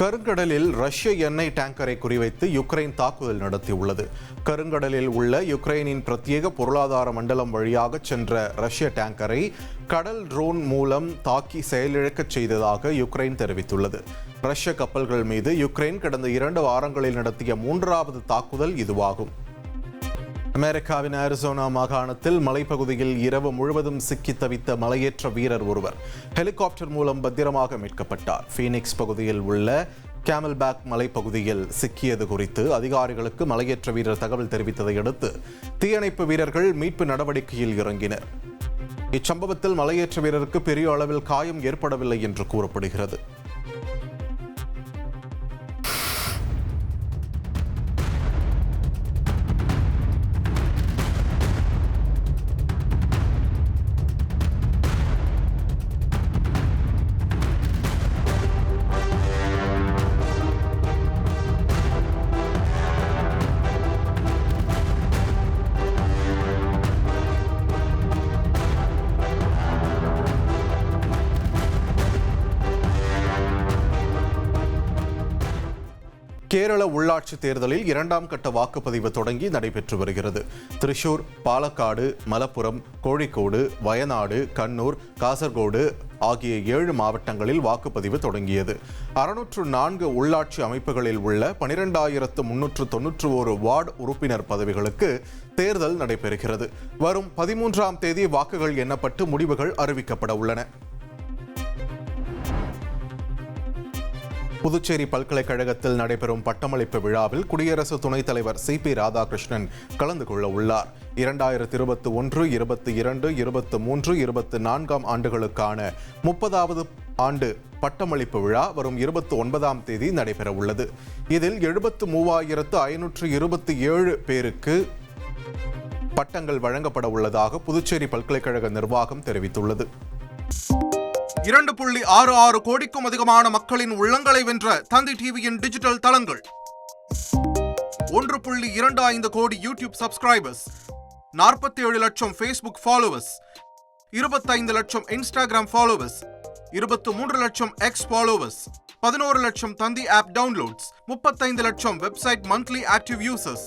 கருங்கடலில் ரஷ்ய எண்ணெய் டேங்கரை குறிவைத்து யுக்ரைன் தாக்குதல் நடத்தியுள்ளது. கருங்கடலில் உள்ள யுக்ரைனின் பிரத்யேக பொருளாதார மண்டலம் வழியாக சென்ற ரஷ்ய டேங்கரை கடல் ட்ரோன் மூலம் தாக்கி செயலிழக்கச் செய்ததாக யுக்ரைன் தெரிவித்துள்ளது. ரஷ்ய கப்பல்கள் மீது யுக்ரைன் கடந்த இரண்டு வாரங்களில் நடத்திய மூன்றாவது தாக்குதல் இதுவாகும். அமெரிக்காவின் அரிசோனா மாகாணத்தில் மலைப்பகுதியில் இரவு முழுவதும் சிக்கி தவித்த மலையேற்ற வீரர் ஒருவர் ஹெலிகாப்டர் மூலம் பத்திரமாக மீட்கப்பட்டார். ஃபீனிக்ஸ் பகுதியில் உள்ள கேமல்பேக் மலைப்பகுதியில் சிக்கியது குறித்து அதிகாரிகளுக்கு மலையேற்ற வீரர் தகவல் தெரிவித்ததை அடுத்து தீயணைப்பு வீரர்கள் மீட்பு நடவடிக்கையில் இறங்கினர். இச்சம்பவத்தில் மலையேற்ற வீரருக்கு பெரிய அளவில் காயம் ஏற்படவில்லை என்று கூறப்படுகிறது. கேரள உள்ளாட்சி தேர்தலில் இரண்டாம் கட்ட வாக்குப்பதிவு தொடங்கி நடைபெற்று வருகிறது. திரிஷூர் பாலக்காடு மலப்புரம் கோழிக்கோடு வயநாடு கண்ணூர் காசர்கோடு ஆகிய ஏழு மாவட்டங்களில் வாக்குப்பதிவு தொடங்கியது. அறுநூற்று நான்கு உள்ளாட்சி அமைப்புகளில் உள்ள பனிரெண்டாயிரத்து முன்னூற்று தொன்னூற்று ஒரு வார்டு உறுப்பினர் பதவிகளுக்கு தேர்தல் நடைபெறுகிறது. வரும் பதிமூன்றாம் தேதி வாக்குகள் எண்ணப்பட்டு முடிவுகள் அறிவிக்கப்பட உள்ளன. புதுச்சேரி பல்கலைக்கழகத்தில் நடைபெறும் பட்டமளிப்பு விழாவில் குடியரசு துணைத் தலைவர் சி பி ராதாகிருஷ்ணன் கலந்து கொள்ள உள்ளார். இரண்டாயிரத்தி இருபத்தி ஒன்று இருபத்தி இரண்டு இருபத்தி மூன்று இருபத்தி நான்காம் ஆண்டுகளுக்கான முப்பதாவது ஆண்டு பட்டமளிப்பு விழா வரும் இருபத்தி ஒன்பதாம் தேதி நடைபெற உள்ளது. இதில் எழுபத்து மூவாயிரத்து ஐநூற்று இருபத்தி ஏழு பேருக்கு பட்டங்கள் வழங்கப்பட உள்ளதாக புதுச்சேரி பல்கலைக்கழக நிர்வாகம் தெரிவித்துள்ளது. இரண்டு புள்ளி ஆறு ஆறு கோடிக்கும் அதிகமான மக்களின் உள்ளங்களை வென்ற தந்தி டிவியின் டிஜிட்டல் தளங்கள். ஒன்று புள்ளி இரண்டு ஐந்து கோடி யூடியூப் சப்ஸ்கிரைபர்ஸ். நாற்பத்தி ஏழு லட்சம் ஃபேஸ்புக் ஃபாலோவர்ஸ் இருபத்தைந்து லட்சம் இன்ஸ்டாகிராம் ஃபாலோவர்ஸ் இருபத்து மூன்று லட்சம் எக்ஸ் ஃபாலோவர்ஸ் பதினோரு லட்சம் தந்தி ஆப் டவுன்லோட்ஸ் முப்பத்தைந்து லட்சம் வெப்சைட் மந்த்லி ஆக்டிவ் யூசர்ஸ்